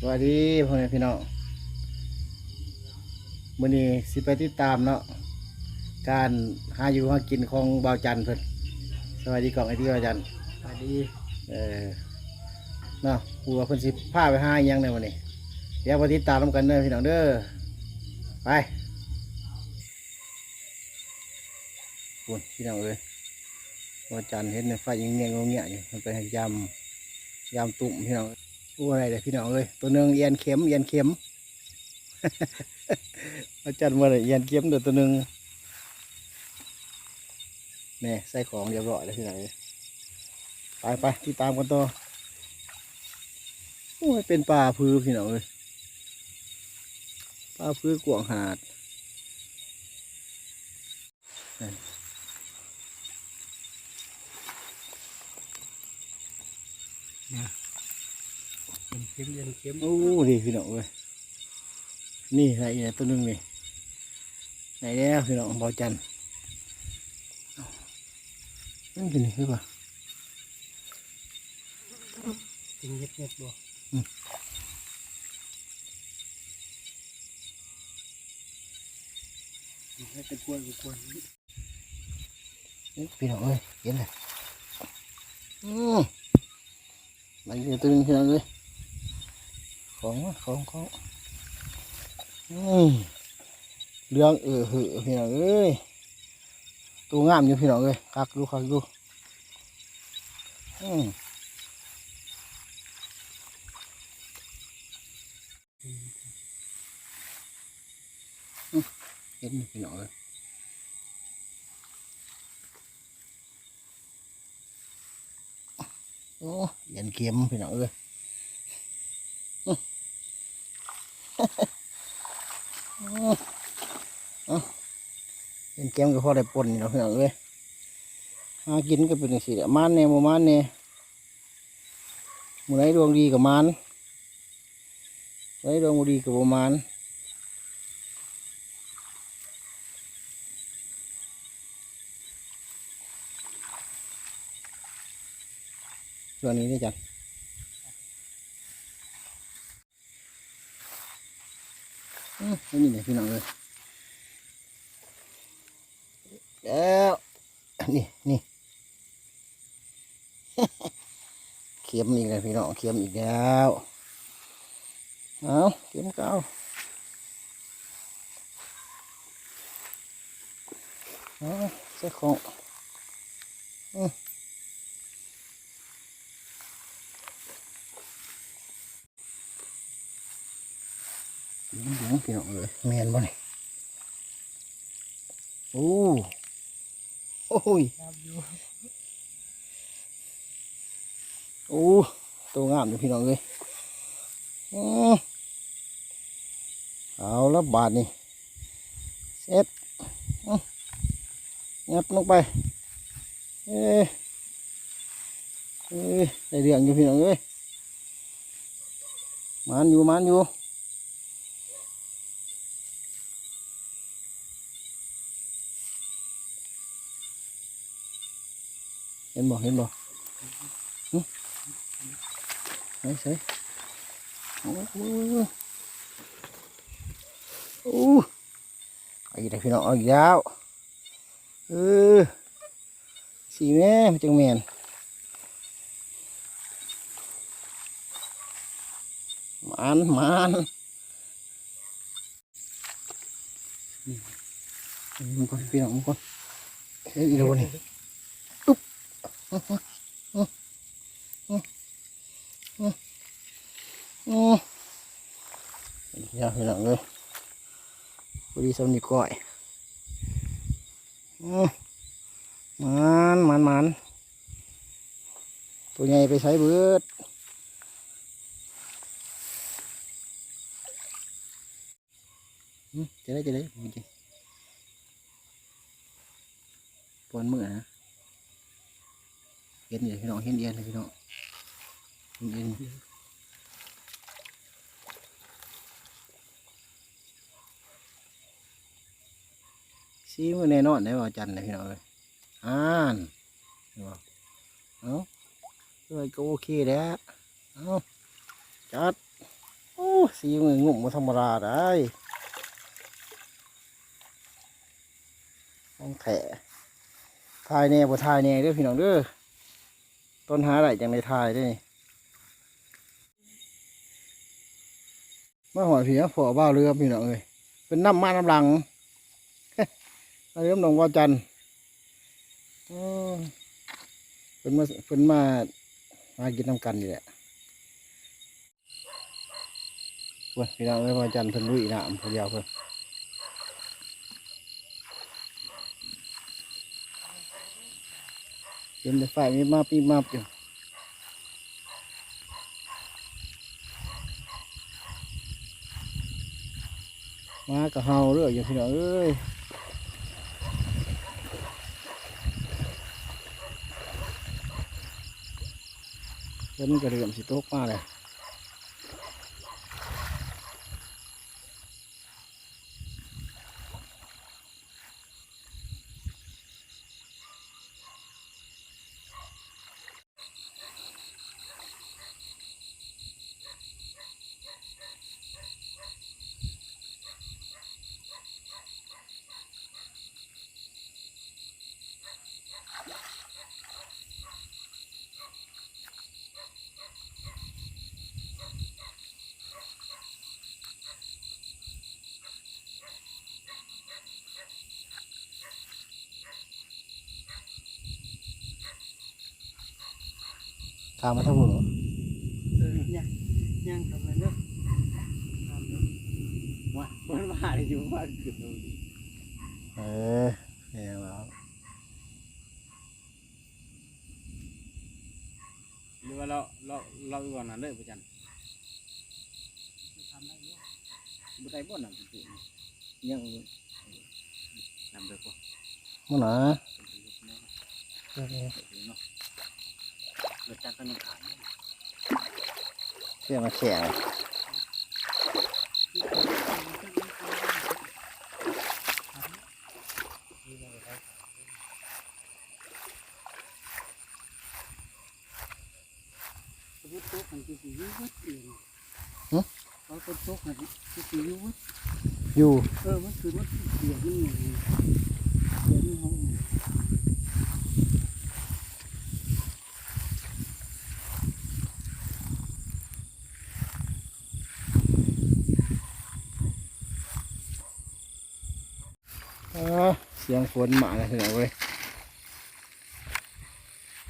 สวัสดีพ่อแม่พี่น้องมื้อนี้สิไปติดตามเนาะการหาอยู่หากินของบ่าวจันทร์เพิ่นสวัสดีกล่องไอที่บ่าวจันทร์สวัสดีเออเนาะกูว่าเพิ่นสิพาไปหาอิหยังในวันนี้ เดี๋ยวไปติดตามนํกันเด้อพี่น้องเด้อไปคุณพี่น้องเอ้ยบ่าวจันทร์เห็นในไฟยิงเงี้ยงงเงี้ยอยู่มันไปยำยำตุ่มพี่น้อง อู้อะไรเด้พี่น้องเอ้ยตัวหนึ่งเอียนเข็มเอียนเข็มอาจารย์มาเลยเอียนเข็มเดี๋ยวตัวหนึ่งนี่ใส่ของเรียบร้อยแล้วพี่น้องเอ้ยไปไปที่ตามกันต่อโอ้ยเป็นปลาพื้พี่น้องเอ้ยปลาพื้กวางขนาดนั่ เข็มเย็นเข็มโอ้ดีพี่น้องเอ้ยนี่อะไรเนี่ยตัวหนึ่งนี่ไหนแล้วพี่น้องบอจันนั่นคือนี่คือเปล่าจริงเย็ดเย็ดบ่อืมให้เป็นกวนเป็นกวนเอ้ยพี่น้องเอ้ยเห็นเลยอืมไหนเนี่ยตัวหนึงพี่น้องเอ้ย ของวะของของเรื่องเออเหอพี่น้องเอ้ยตัวงามอยู่พี่น้องเอ้ยคักดูคักดูอืมเห็นพี่น้องเอ้ยโอ้ย็นเข็มพี่น้องเอ้ย เป็นแก้มก็พอได้ปนนี่เนาะพี่อเอ้ยหากินก็เป็นอย่างนี้แหละมานเนี่ยโมมานเนี่ยมูไหนดวงดีกับมานไหนดวงดีกับโมมานเรื่องนี้นี่จัน อืมนี่เนี่ยพี่น้องเลยแล้วนี่นี่เข็มอีกแล้วพี่น้องเข็มอีกแล้วเอาเข็มเก้าเอาใส่ของอื เหลืองๆพี่น้องเลยแมนบ่นี่โอ้โอ้ยครับอยู่โอ้ตัวงามอยู่พี่น้องเลยอือเอาแล้วบาทนี่เสร็จอื้องับลงไป เอ้ยเอ้ยได้เรื่องอยู่พี่น้องเอ้ยมันอยู่มันอยู่ เห็นบ่เห็นบ่ใส่ใส่โอ้โหโอ้ไอ้ได้พี่น้องเอาอีกแล้วเออสีแม่มันจังแมนมันมันมันก่อนพี่น้องมันก่อนเฮ้ยอีโดนี่ ยากเห็นเลยพอดีสำนีก้อยมันมันมันตัวใหญ่ไปใช้เบิดอืมจะได้จะได้จริงปนมือนะ เห็นอยู่พี่น้องเห็นเอียนเลยพี่น้องเห็นเอียนซีมือแน่นอนได้ว่าจันทร์นะพี่น้องเอ้ยอ่านเห็นบ่เอาเลยก็โอเคแล้วเอาจัดสีมืองุ่มมาธรรมดาได้ต้องแถทายแน่บ่ทายแน่เด้อพี่น้องเด้อ ต้นหาอะไรจังในทายเด้อนี่มาหอยผีนะพอบ้าเรือพี่น้องเอ้ยเป็นน้ำมาน้ำหลังเริ่มลงวาจันเป็นมาเป็นมามากินน้ำกันอยู่แหละพี่น้องเอ้ยมาจันเพิ่นลุยน้ำเพิ่นยาวเพิ่น เป็นแต่ไฟมีมาปีมาบอยู่มากระเฮาเรื่อยอยู่พี่น้องเอ้ยเพิ่นกระเดื่อมสิตกมาเลย ตามมาทั้งหมดเออย่างย่างทำอะไรเนาะทำเนาะว่ามันมาได้อยู่ว่าขึ้นตรงนี้เออเนี่ยแล้วหรือว่าเราเราเราอยู่วันนั้นเลยประจันทำได้เนาะบุได้บ่นำจริงยังๆนำเด็กว่ามันหนา เนาะเราจักกันยังขายเสียมาแข่งสมมติโต๊ะมันคือสียุวัดเองเราเป็นโต๊ะมันคือสียุวัดอยู่ เออมันคือมันเสียมันอย่างนี้เสียมันห้อง อ่า เสียงฝนมาแล้วพี่น้องเว้ย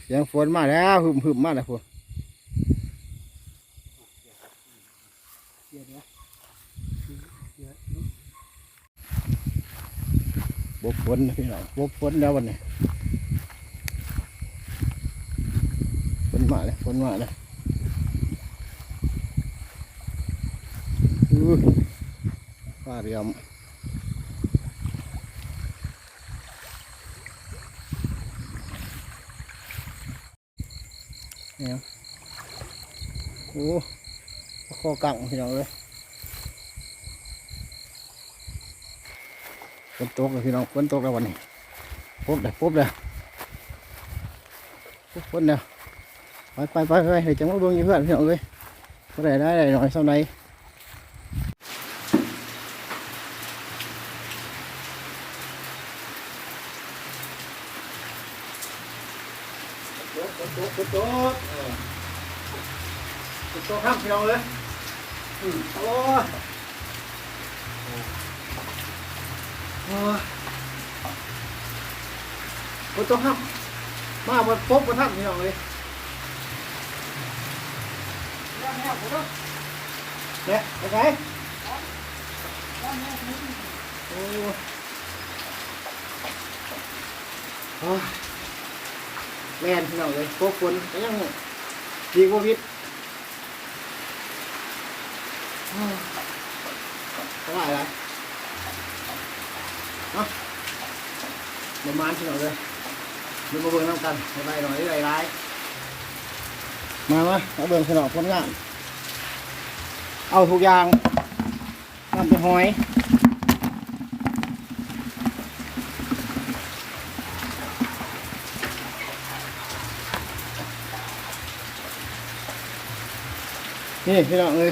เสียงฝนมาแล้วหึมหึมมาแล้วพวกเสียเนาะเสียเนาะบกฝนนะพี่น้องบกฝนแล้ววันนี้ฝนมาแล้วฝนมาแล้วฟ้าเรียม นี่ยโอ้คอกังพี่น้องเลยฝนตกเลยพี่น้องฝนตกแล้ววันนี้ปุ๊บเลยปุ๊บเลยปุ๊บฝนเนี่ยไปไปไปไปเดี๋ยวจังมาเบิ่งอยู่เพื่อนพี่น้องเอ้ยก็ได้ได้ได้หน่อยสักหน่อยฝนตกฝนตกฝน ตกครับพี่น้องเลยอืมโอ้ยโอ้ยบนโต๊ะครับมาบนปุ๊บบนทับนี่น้องเลยเนี่ยไปไหนโอ้ยโอ้ยแมนพี่น้องเลยพวกคนก็ยังดีกว่าวิทย์โอ้ยเพราะว่าอะไร ประมาณที่เราเลยดูมาเบิ่งน้ำกันไรหน่อยไรไรมามามาเบิ่งขนมผลงานเอาทุกอย่างนำไปหอยนี่พี่น้องเลย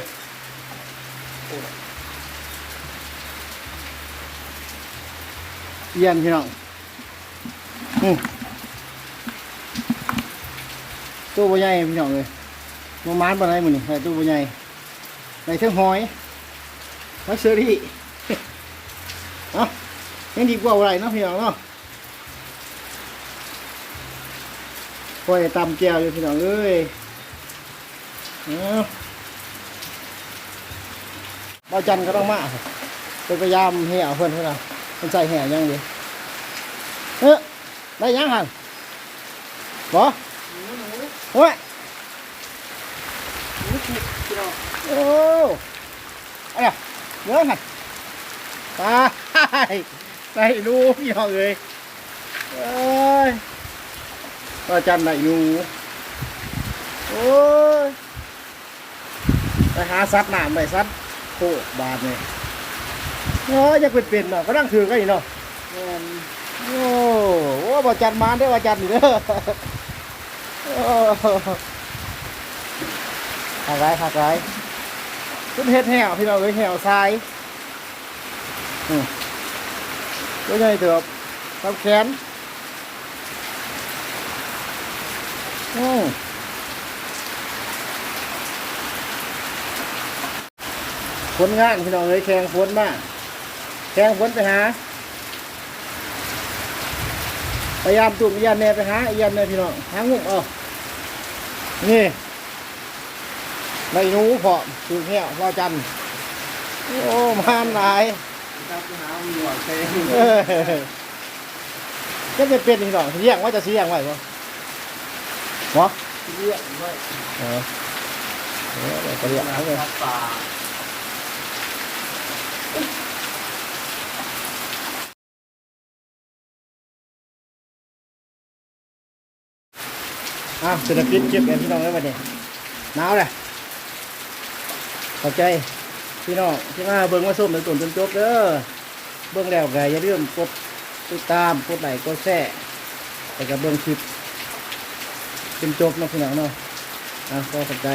เยี่ยนพี่น้องอืม ตู้บ่ใหญ่พี่น้องเลยมามานบ่ไดมือนี้ให้ตู้บ่ใหญ่ในเทิงหอยลักเซอรี่เอ้ายังดีกว่าอะไรเนาะพี่น้องเนาะพอยตำแก้วอยู่พี่น้องเอ้ยเอาจันก็ต้องมาเป็นพยายามเหี่ยวเพิ่อนเพิ่นน่ะเพิ่นใส่แห่ยังดีเฮ้ย ได้ยังหันบ่โอ้ยโอ้อะไรอะเยอะไงตายได้ดูพี่น้องเลยเอ้ยก็จันได้อยู่โอ้ยไปหาซัดน้ำไปซัดโคบาทเนี่ยโอ้ยยังเป็นเป็นๆเนาะก็นั่งถือกันอยู่เนาะ โอ้โหบ่จันมานได้อว่าจันนี่เด้อหักไรหักไรขึ้นเฮ็ดแหวพี่น้องเอ้ยแหวทรายก็ใหญ่เติบทำแขนอืมผลงานพี่น้องเอ้ยแข่งผลมากแข่งผลไปหา พยายามตุ่มอียันแน่ไปหาอียันแน่พี่น้องหางุ่มเอานี่ในหนูพอถึงแห้วรอจันทร์โอ้มานหลายครับไปหาหัวใส่เออจะเป็นเป็นพี่น้องเลี้ยงไว่าจะเสียงไว้บ่หรอเรียกไว้เออเออเดี๋ยวก็เลี้ยงเอาเลย ป่า อ้าวเศรษฐกิจเก็บเองพี่น้องไว้วันนี้หนาวเลยขอบใจพี่น้องที่มาเบิ้งมาส้มในต้นจนจบเด้อเบิ้งแล้วไงอย่าลืมกดติดตามกดไลค์กดแชร์แต่กับเบิ้งคลิปจนจบนะพี่น้องเนาะอะขอขอบใจ